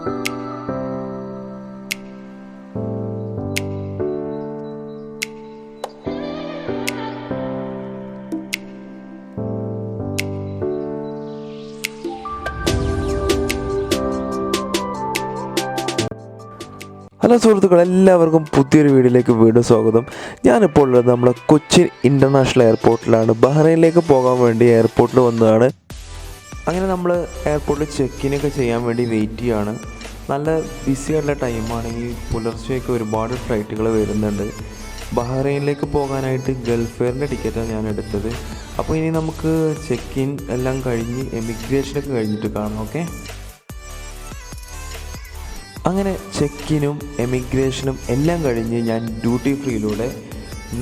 Hello സുഹൃത്തുക്കൾ എല്ലാവർക്കും പുതിയൊരു വീഡിയോയിലേക്ക് വീണ്ടും സ്വാഗതം. ഞാനിപ്പോൾ ഉള്ളത് നമ്മുടെ കൊച്ചിൻ ഇന്റർനാഷണൽ എയർപോർട്ടിലാണ്. ബഹ്റൈനിലേക്ക് പോകാൻ വേണ്ടി എയർപോർട്ടിൽ വന്നതാണ്. അങ്ങനെ നമ്മൾ എയർപോർട്ടിൽ ചെക്കിനൊക്കെ ചെയ്യാൻ വേണ്ടി വെയിറ്റ് ചെയ്യുകയാണ് നല്ല ബിസിയുള്ള ഈ പുലർച്ചെയൊക്കെ ഒരുപാട് ഫ്ലൈറ്റുകൾ വരുന്നുണ്ട്. ബഹ്റൈനിലേക്ക് പോകാനായിട്ട് ഗൾഫ് എയറിന്റെ ടിക്കറ്റാണ് ഞാൻ എടുത്തത്. അപ്പോൾ ഇനി നമുക്ക് ചെക്ക് ഇൻ എല്ലാം കഴിഞ്ഞ് എമിഗ്രേഷനൊക്കെ കഴിഞ്ഞിട്ട് കാണാം ഓക്കെ അങ്ങനെ ചെക്കിനും എമിഗ്രേഷനും എല്ലാം കഴിഞ്ഞ് ഞാൻ ഡ്യൂട്ടി ഫ്രീയിലൂടെ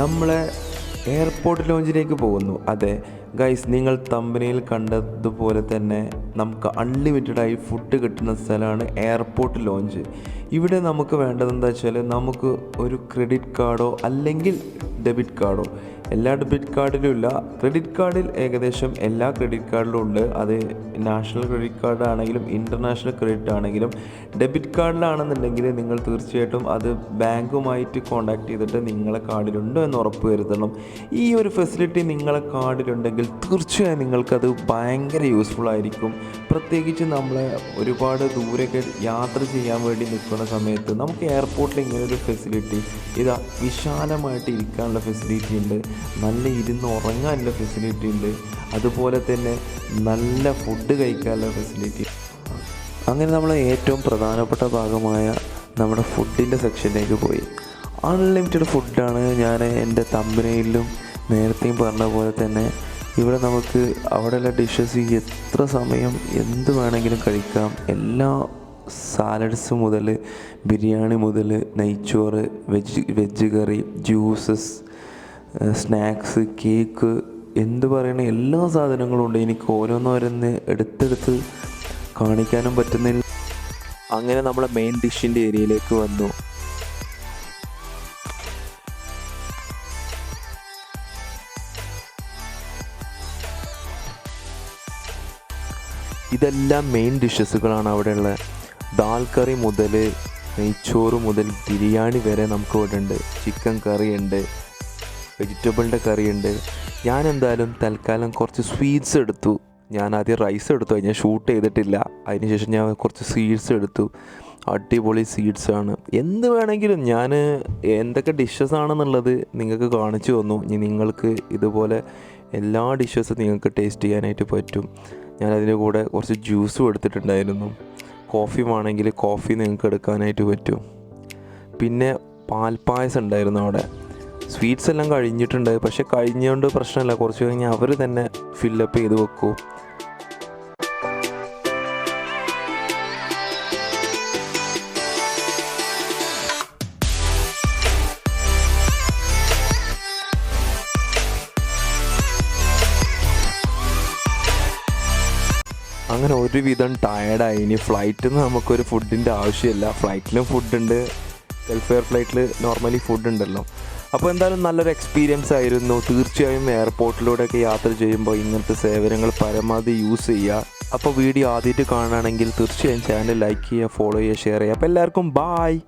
നമ്മളെ എയർപോർട്ട് ലോഞ്ചിലേക്ക് പോകുന്നു. അതെ ഗൈസ് നിങ്ങൾ തമ്പനിയിൽ കണ്ടതുപോലെ തന്നെ നമുക്ക് അൺലിമിറ്റഡായി ഫുഡ് കിട്ടുന്ന സ്ഥലമാണ് എയർപോർട്ട് ലോഞ്ച് ഇവിടെ നമുക്ക് വേണ്ടത് എന്താ വെച്ചാൽ നമുക്ക് ഒരു ക്രെഡിറ്റ് കാർഡോ അല്ലെങ്കിൽ ഡെബിറ്റ് കാർഡോ. എല്ലാ ഡെബിറ്റ് കാർഡിലും ഇല്ല. ക്രെഡിറ്റ് കാർഡിൽ ഏകദേശം എല്ലാ ക്രെഡിറ്റ് കാർഡിലും ഉണ്ട്. അത് നാഷണൽ ക്രെഡിറ്റ് കാർഡ് ആണെങ്കിലും ഇന്റർനാഷണൽ ക്രെഡിറ്റ് ആണെങ്കിലും ഡെബിറ്റ് കാർഡിലാണെന്നുണ്ടെങ്കിൽ നിങ്ങൾ തീർച്ചയായിട്ടും അത് ബാങ്കുമായിട്ട് കോൺടാക്ട് ചെയ്തിട്ട് നിങ്ങളെ കാർഡിലുണ്ടോ എന്ന് ഉറപ്പ് വരുത്തണം. ഈ ഒരു ഫെസിലിറ്റി നിങ്ങളെ കാർഡിലുണ്ടെങ്കിൽ തീർച്ചയായും നിങ്ങൾക്കത് ഭയങ്കര യൂസ്ഫുൾ ആയിരിക്കും. പ്രത്യേകിച്ച് നമ്മളെ ഒരുപാട് ദൂരൊക്കെ യാത്ര ചെയ്യാൻ വേണ്ടി നിൽക്കുന്ന സമയത്ത് നമുക്ക് എയർപോർട്ടിൽ ഇങ്ങനെ ഒരു ഫെസിലിറ്റി ഇതാ വിശാലമായിട്ട് ഇരിക്കാനുള്ള ഫെസിലിറ്റി ഉണ്ട്. നല്ല ഇരുന്ന് ഉറങ്ങാനുള്ള ഫെസിലിറ്റി ഉണ്ട്. അതുപോലെ തന്നെ നല്ല ഫുഡ് കഴിക്കാനുള്ള ഫെസിലിറ്റി അങ്ങനെ നമ്മൾ ഏറ്റവും പ്രധാനപ്പെട്ട ഭാഗമായ നമ്മുടെ ഫുഡിന്റെ സെക്ഷനിലേക്ക് പോയി. അൺലിമിറ്റഡ് ഫുഡാണ് ഞാൻ എന്റെ തമ്പനയിലും നേരത്തെയും പറഞ്ഞ പോലെ തന്നെ ഇവിടെ നമുക്ക് അവിടെയുള്ള ഡിഷസ് എത്ര സമയം എന്ത് വേണമെങ്കിലും കഴിക്കാം. എല്ലാ സാലഡ്സ് മുതൽ ബിരിയാണി മുതൽ നെയ്ച്ചോറ് veg veg curry juices snacks cake എന്ത് പറയണ എല്ലാ സാധനങ്ങളും ഉണ്ട്. എനിക്ക് ഓരോന്നോരോന്ന് എടുത്തെടുത്ത് കാണിക്കാനും പറ്റുന്നില്ല. അങ്ങനെ നമ്മളെ മെയിൻ ഡിഷിന്റെ ഏരിയയിലേക്ക് വന്നു. ഇതെല്ലാം മെയിൻ ഡിഷസുകളാണ് അവിടെയുള്ള ദാൽ കറി മുതൽ നെയ്ച്ചോറ് മുതൽ ബിരിയാണി വരെ നമുക്ക് ഇവിടെ ഉണ്ട് ചിക്കൻ കറി ഉണ്ട് വെജിറ്റബിളിന്റെ കറി ഉണ്ട് ഞാൻ എന്തായാലും തൽക്കാലം കുറച്ച് സ്വീറ്റ്സ് എടുത്തു. ഞാൻ ആദ്യം റൈസ് എടുത്തു ഞാൻ ഷൂട്ട് ചെയ്തിട്ടില്ല. അതിനുശേഷം ഞാൻ കുറച്ച് സ്വീറ്റ്സ് എടുത്തു. അടിപൊളി സ്വീറ്റ്സ് ആണ്. എന്ത് വേണമെങ്കിലും ഞാൻ എന്തൊക്കെ ഡിഷസ് ആണെന്നുള്ളത് നിങ്ങൾക്ക് കാണിച്ചു തന്നു. ഇനി നിങ്ങൾക്ക് ഇതുപോലെ എല്ലാ ഡിഷസും നിങ്ങൾക്ക് ടേസ്റ്റ് ചെയ്യാനായിട്ട് പറ്റും. ഞാൻ അതിന്റെ കൂടെ കുറച്ച് ജ്യൂസും എടുത്തിട്ടുണ്ടായിരുന്നു. കോഫി വേണമെങ്കിൽ കോഫി നിങ്ങൾക്ക് എടുക്കാനായിട്ട് പറ്റും. പിന്നെ പാൽപ്പായസം ഉണ്ടായിരുന്നു അവിടെ. സ്വീറ്റ്സ് എല്ലാം കഴിഞ്ഞിട്ടുണ്ട്. പക്ഷെ കഴിഞ്ഞുകൊണ്ട് പ്രശ്നമില്ല. കുറച്ച് കഴിഞ്ഞാൽ അവർ തന്നെ ഫില്ലപ്പ് ചെയ്ത് വെക്കും. അങ്ങനെ ഒരുവിധം ടയർഡായി ഇനി ഫ്ലൈറ്റിൽ നിന്ന് നമുക്കൊരു ഫുഡിന്റെ ആവശ്യമില്ല. ഫ്ലൈറ്റിലും ഫുഡുണ്ട് വെൽഫെയർ ഫ്ലൈറ്റിൽ നോർമലി ഫുഡ് ഉണ്ടല്ലോ. അപ്പോൾ എന്തായാലും നല്ലൊരു എക്സ്പീരിയൻസ് ആയിരുന്നു. തീർച്ചയായും എയർപോർട്ടിലൂടെയൊക്കെ യാത്ര ചെയ്യുമ്പോൾ ഇങ്ങനത്തെ സേവനങ്ങൾ പരമാവധി യൂസ് ചെയ്യുക. അപ്പോൾ വീഡിയോ ആദ്യമായിട്ട് കാണുകയാണെങ്കിൽ തീർച്ചയായും ചാനൽ ലൈക്ക് ചെയ്യുക ഫോളോ ചെയ്യുക ഷെയർ ചെയ്യുക. അപ്പോൾ എല്ലാവർക്കും ബായ്